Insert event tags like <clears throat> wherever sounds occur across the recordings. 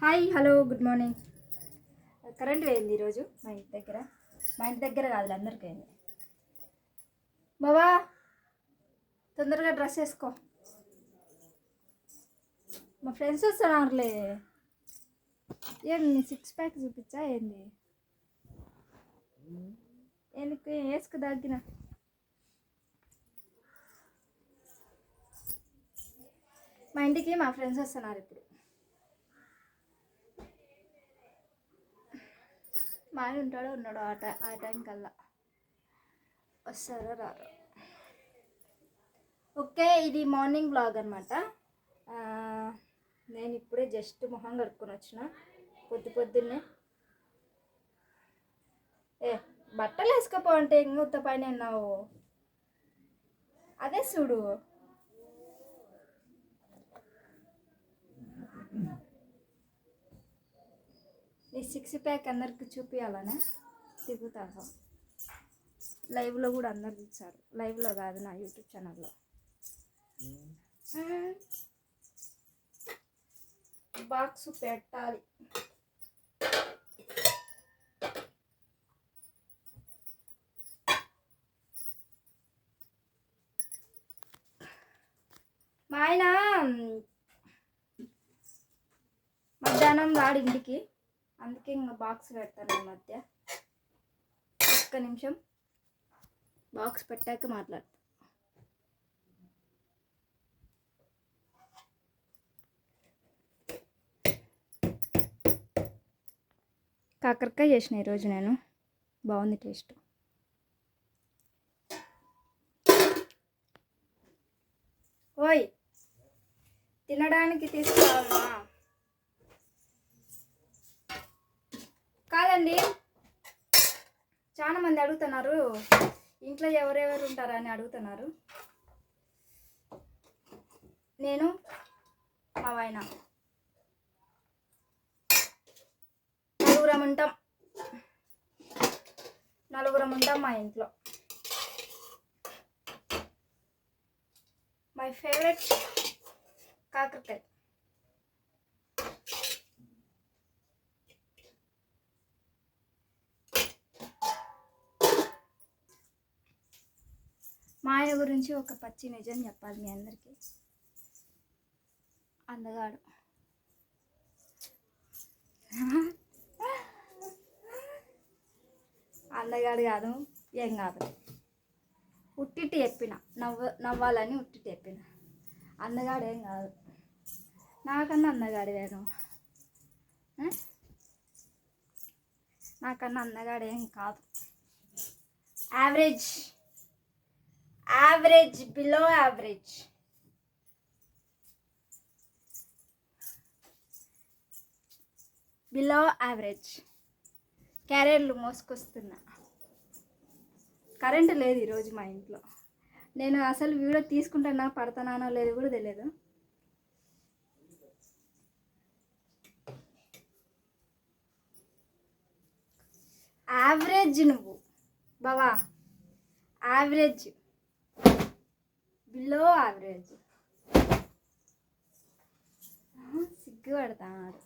Hi hello good morning. Current పోయింది ఈరోజు మా ఇంటి దగ్గర. మా ఇంటి దగ్గర కాదు అందరికి పోయింది. బావా తొందరగా డ్రెస్ వేసుకో. మా ఫ్రెండ్స్ వస్తున్నారులే. ఏం నీ సిక్స్ ప్యాక్ చూపించా ఏంది? ఎందుకు వేసుకు తగ్గిన మా ఇంటికి మా ఫ్రెండ్స్ వస్తున్నారు ఇప్పుడు. మా ఆయన ఉంటాడో ఉన్నాడు ఆ టై ఆ టైం కల్లా. వస్తారో రారో ఓకే ఇది మార్నింగ్ బ్లాగ్ అనమాట నేను ఇప్పుడే జస్ట్ మొహం కడుక్కొని వచ్చిన. పొద్దు పొద్దున్నే. ఏ బట్టలు వేసుకోపో అంటే ఇంకొత్త పైన ఉన్నావు. అదే చూడు. నీ సిక్స్ ప్యాక్ అందరికి చూపించాలనే తిరుగుతాను లైవ్లో కూడా అందరు చూస్తారు లైవ్లో కాదు నా యూట్యూబ్ ఛానల్లో. బాక్స్ పెట్టాలి. మా ఆయన మధ్యాహ్నం రాడు ఇంటికి. అందుకే ఇంకా బాక్స్ పెడతాను ఈ మధ్య. ఒక్క నిమిషం. బాక్స్ పెట్టాక మాట్లాడతాను కాకరకాయ చేసిన ఈరోజు నేను. బాగుంది టేస్ట్. ఓయ్ తినడానికి తీసుకురావాలా కాదండి. చాలా మంది అడుగుతున్నారు. ఇంట్లో ఎవరెవరు ఉంటారని అడుగుతున్నారు. నేను మా వాయన నలుగురం ఉంటాం. నలుగురం ఉంటాం మా ఇంట్లో. మై ఫేవరెట్ కాకరకాయ. మా ఆయన గురించి ఒక పచ్చి నిజం చెప్పాలి మీ అందరికీ. అందగాడు. అందగాడు కాదు ఏం కాదు. ఉట్టిట్టి చెప్పిన నవ్వ నవ్వాలని ఉట్టిట్టి చెప్పిన. అందగాడు ఏం కాదు. నాకన్నా అందగాడు వేరు. నాకన్నా అందగాడు ఏం కాదు. Average average below average below average క్యారెట్లు మోసుకొస్తున్నా. కరెంటు లేదు ఈరోజు మా ఇంట్లో. నేను అసలు వీడియో తీసుకుంటానా పడతానానో లేదు కూడా తెలియదు యావరేజ్ నువ్వు. బావా. యావరేజ్ బిలో యావరేజ్ సిగ్గుపడతాడు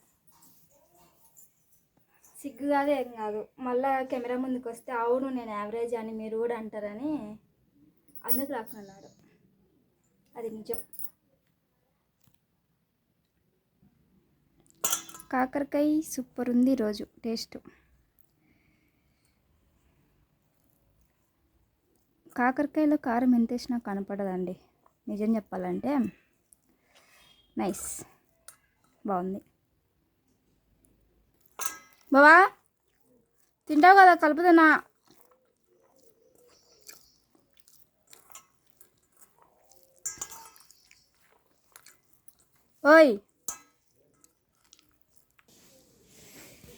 సిగ్గు కాదు ఏం కాదు. మళ్ళా కెమెరా ముందుకు వస్తే అవును నేను యావరేజ్ అని మీరు కూడా అంటారని అందుకు రాకున్నాడు అది నిజం. కాకరకాయ సూపర్ ఉంది ఈరోజు టేస్ట్. కాకరకాయలో కారం ఎంత వేసినా కనపడదండి. నిజం చెప్పాలంటే నైస్. బాగుంది. బావా తింటావు కదా కలుపుదనా ఓయ్.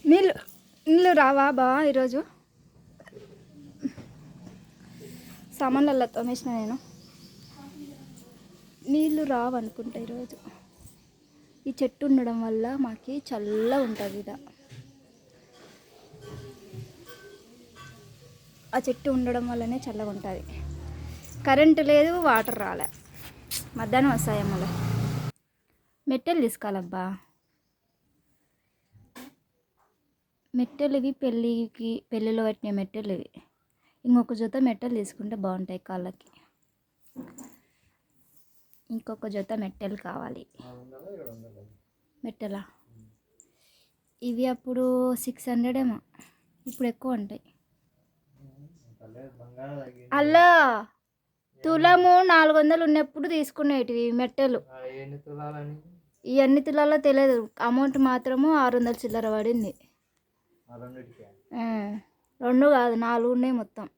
నీళ్ళు నీళ్ళు రావా బా ఈరోజు? సామాన్లలో తోమేసిన నేను. నీళ్ళు రావనుకుంటా ఈరోజు. ఈ చెట్టు ఉండడం వల్ల మాకి చల్ల ఉంటుంది ఇద ఆ చెట్టు ఉండడం వల్లనే చల్లగా ఉంటుంది. కరెంటు లేదు వాటర్ రాలే. మధ్యాహ్నం వస్తాయేమోలే మెట్టెలు తీసుకోవాలబ్బా. మెట్టెలు ఇవి పెళ్ళికి పెళ్ళిలో పెట్టిన మెట్టెలు ఇవి ఇంకొక జత మెట్టెలు తీసుకుంటే బాగుంటాయి కాళ్ళకి. ఇంకొక జత మెట్టెలు కావాలి. మెట్టెలా ఇవి అప్పుడు సిక్స్ హండ్రెడ్ ఏమో. ఇప్పుడు ఎక్కువ ఉంటాయి. అలా తులము నాలుగు వందలు ఉన్నప్పుడు తీసుకునేటివి మెట్టెలు అన్ని తులాల్లో తెలియదు. అమౌంట్ మాత్రము ఆరు వందల చిల్లర పడింది. రెండు కాదు నాలుగు ఉన్నాయి మొత్తం.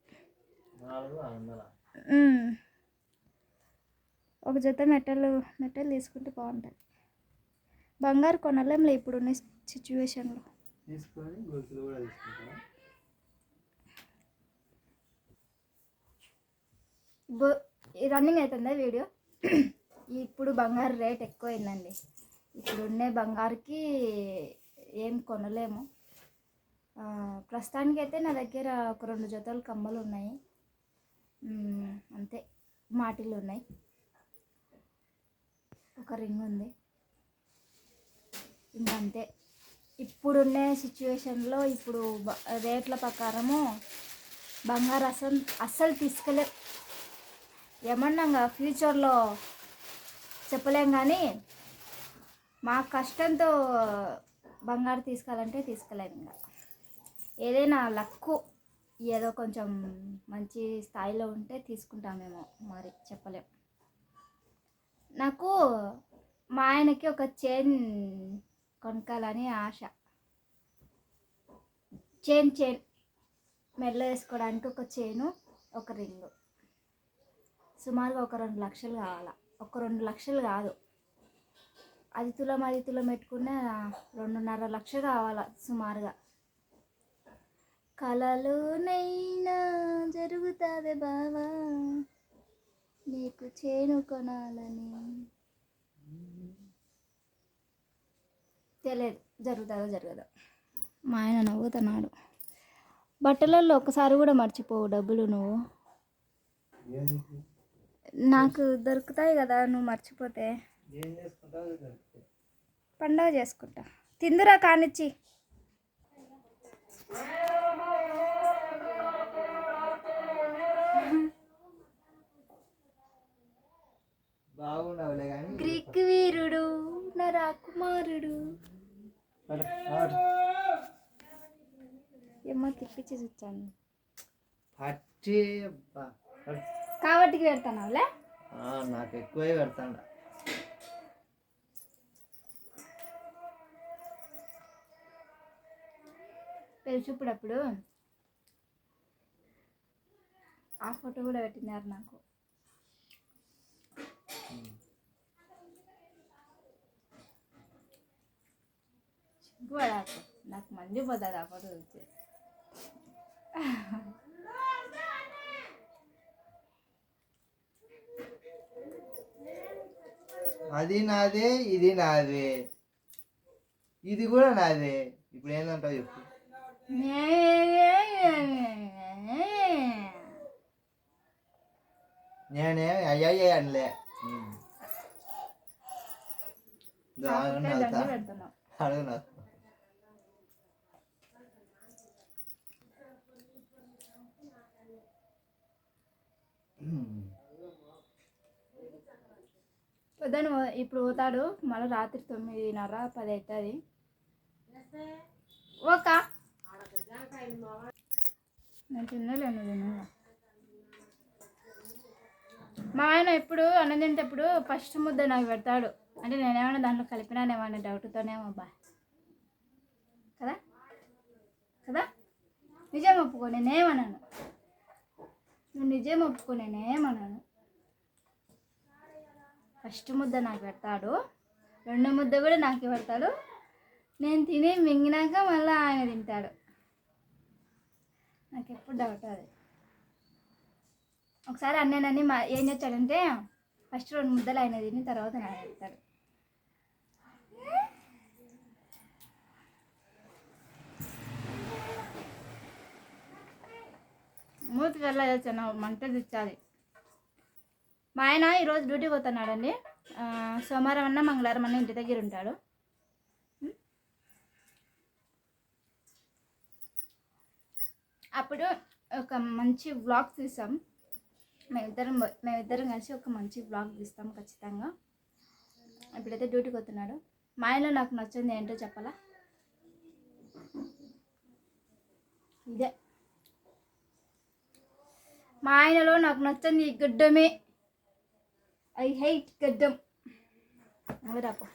ఒక జత మెట్టలు మెట్టలు తీసుకుంటే బాగుంటుంది. బంగారు కొనలేంలే ఇప్పుడున్న సిచ్యువేషన్లో. కూడా తీసుకుంటారా బో- ఈ రన్నింగ్ అవుతుందా వీడియో? <clears throat> ఇప్పుడు బంగారు రేట్ ఎక్కువైందండి. ఇప్పుడు ఉండే బంగారుకి ఏం కొనలేము. ప్రస్తుతానికైతే నా దగ్గర ఒక రెండు జతలు కమ్మలు ఉన్నాయి. అంతే. మాటిలు ఉన్నాయి. ఒక రింగ్ ఉంది. ఇంకా అంతే. ఇప్పుడున్న సిచ్యువేషన్లో ఇప్పుడు బ- రేట్ల ప్రకారము బంగారు అసలు అస్సలు తీసుకెళ్ళే ఏమన్నా ఫ్యూచర్లో చెప్పలేం కానీ మా కష్టంతో బంగారు తీసుకోవాలంటే తీసుకెళ్ళాను ఇంకా. ఏదైనా లక్కు ఏదో కొంచెం మంచి స్థాయిలో ఉంటే తీసుకుంటామేమో మరి చెప్పలేం. నాకు మా ఆయనకి ఒక చైన్ కొనకాలని ఆశ. Chain chain. మెడలో వేసుకోవడానికి ఒక చైను ఒక రింగు. సుమారుగా ఒక రెండు లక్షలు కావాలా? ఒక రెండు లక్షలు కాదు. అది తులం అది తులం పెట్టుకున్న రెండున్నర లక్షలు కావాలా సుమారుగా? కలలోనైనా జరుగుతుంది బావా. నీకు చేను కొనాలని. తెలియదు జరుగుతుందో జరగదో. మా ఆయన నవ్వుతున్నాడు. బట్టలలో ఒకసారి కూడా మర్చిపోవు డబ్బులు నువ్వు. నాకు దొరుకుతాయి కదా నువ్వు మర్చిపోతే. పండగ చేసుకుంటా. తిందురా కానిచ్చి. కానీ గ్రీక్ వీరుడు నా రాకుమారుడు. ఏమ్మా తిప్పించి చూచాను పట్టి అబ్బా. పడు. కాబట్టికి పెడతానులే ఆ, నాకు ఎక్కువే పెడతాండ పెళ్ళిచూపుడప్పుడు ఆ ఫోటో కూడా పెట్టినారు నాకు సిగ్గుపడాకు నాకు మంది పోతుంది ఫోటో చూస్తే అది నాదే ఇది నాదే. ఇది కూడా నాదే. ఇప్పుడు ఏందంటావు చెప్పు. నేనే అయ్యాయ్యే అనలే. అడుగు నాకు. పెడుతున్నావు అడుగు నాకు ఉమ్. పొద్దున ఇప్పుడు పోతాడు. మళ్ళీ రాత్రి తొమ్మిదిన్నర పది అవుతుంది ఓక నేను తినలేను తిను మా ఆయన ఎప్పుడు అన్నం తింటప్పుడు ఫస్ట్ ముద్ద నాకు పెడతాడు. అంటే నేనేమైనా దాంట్లో కలిపినానేమన్నా డౌట్తోనేమో అబ్బా కదా? కదా? నిజం ఒప్పుకో నేనేమన్నాను నువ్వు నిజం ఒప్పుకో నేనేమన్నాను ఫస్ట్ ముద్ద నాకు పెడతాడు రెండో ముద్ద కూడా నాకు పెడతాడు. నేను తిని మింగినాక మళ్ళీ ఆయన తింటాడు. నాకు ఎప్పుడు డౌట్ అది. ఒకసారి అన్నేనని మా ఏం చేస్తాడంటే ఫస్ట్ రెండు ముద్దలు ఆయన తిని తర్వాత నాకు పెడతాడు. మూతికి వెళ్ళచ్చు మంట తెచ్చాలి మా ఆయన ఈరోజు డ్యూటీ పోతున్నాడండి. సోమవారం అన్న మంగళవారం అన్న ఇంటి దగ్గర ఉంటాడు. అప్పుడు ఒక మంచి బ్లాగ్ తీసాం. మేమిద్దరం మేమిద్దరం కలిసి ఒక మంచి వ్లాగ్ తీస్తాం ఖచ్చితంగా. ఇప్పుడైతే డ్యూటీకి వస్తున్నాడు మా ఆయనలో నాకు నచ్చింది ఏంటో చెప్పాలా? ఇదే. మా ఆయనలో నాకు నచ్చింది ఈ గడ్డమే. ఐ హైట్ గడ్డం. రాపో.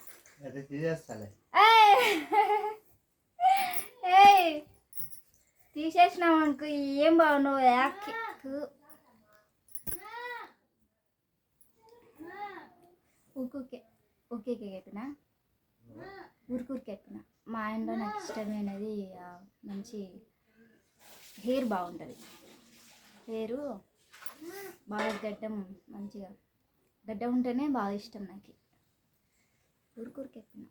తీసేసినాం అనుకో ఏం బాగున్నావు యాక్కి ఊరికే ఓకే చెప్పిన ఊరికూరికి చెప్పిన మా ఆయనలో నాకు ఇష్టమైనది మంచి హెయిర్ బాగుంటుంది. పేరు బాగా గడ్డం మంచిగా. గడ్డం ఉంటేనే బాగా ఇష్టం నాకు. ఊరుకూరికెక్కిన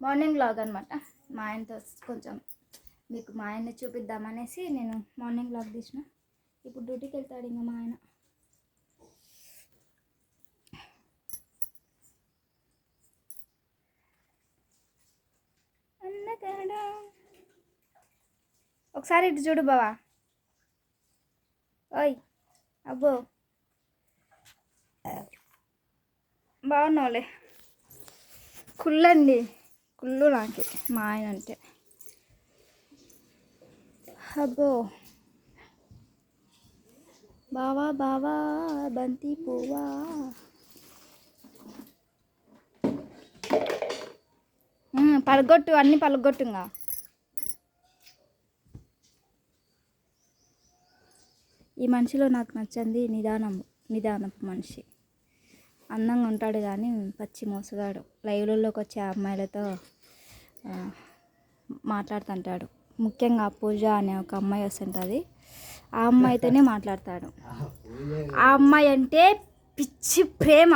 మార్నింగ్ లాగ్ అనమాట మా ఆయనతో కొంచెం మీకు మా ఆయన్ని చూపిద్దామనేసి నేను మార్నింగ్ లాగ్ తీసిన. ఇప్పుడు డ్యూటీకి వెళ్తాడు ఇంకా మా ఆయన. ఒకసారి ఇటు చూడు బావా. ఓయ్ అబ్బో. బాగున్నావులే. కుళ్ళండి. కుళ్ళు నాకు మా ఆయన అంటే అబ్బో. బావా బావా బంతి పువ్వా. పలగొట్టు అన్నీ పలగొట్టుగా ఈ మనిషిలో నాకు నచ్చింది నిదానం నిదానపు మనిషి. అందంగా ఉంటాడు కానీ పచ్చి మోసగాడు. లైవ్లలోకి వచ్చే అమ్మాయిలతో మాట్లాడుతుంటాడు. ముఖ్యంగా పూజ అనే ఒక అమ్మాయి వస్తుంటుంది. ఆ అమ్మాయితోనే మాట్లాడతాడు. ఆ అమ్మాయి అంటే పిచ్చి ప్రేమ.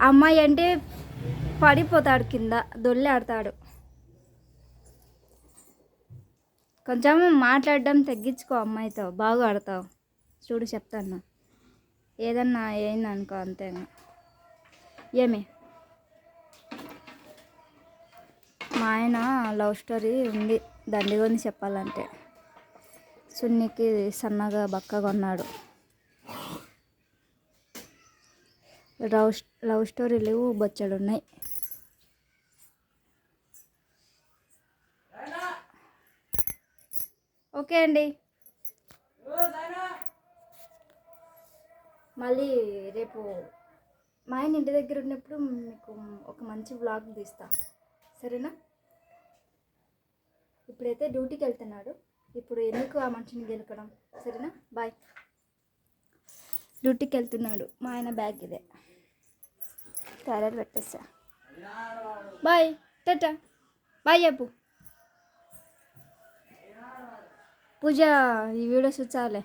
ఆ అమ్మాయి అంటే పడిపోతాడు కింద దొల్లాడతాడు. కొంచెం మాట్లాడడం తగ్గించుకో అమ్మాయితో. బాగా ఆడతావు. చూడు చెప్తాను. ఏదన్నా అయిందనుకో అంతే ఏమి? మా ఆయన లవ్ స్టోరీ ఉంది. దండిగొని చెప్పాలంటే. సున్నికి సన్నగా బక్కగా ఉన్నాడు. లవ్ లవ్ స్టోరీలు బొచ్చడు ఓకే అండి. మళ్ళీ రేపు మా ఆయన ఇంటి దగ్గర ఉన్నప్పుడు మీకు ఒక మంచి వ్లాగ్ తీస్తా. సరేనా? ఇప్పుడైతే డ్యూటీకి వెళ్తున్నాడు. ఇప్పుడు ఎందుకు ఆ మనిషిని గెలకడం సరేనా? బాయ్ డ్యూటీకి వెళ్తున్నాడు. మా ఆయన బ్యాగ్ ఇదే. క్యారెట్ పెట్టేసా బాయ్ టటా బాయ్ చెప్పు పూజ ఈ వీడియో చూచాలే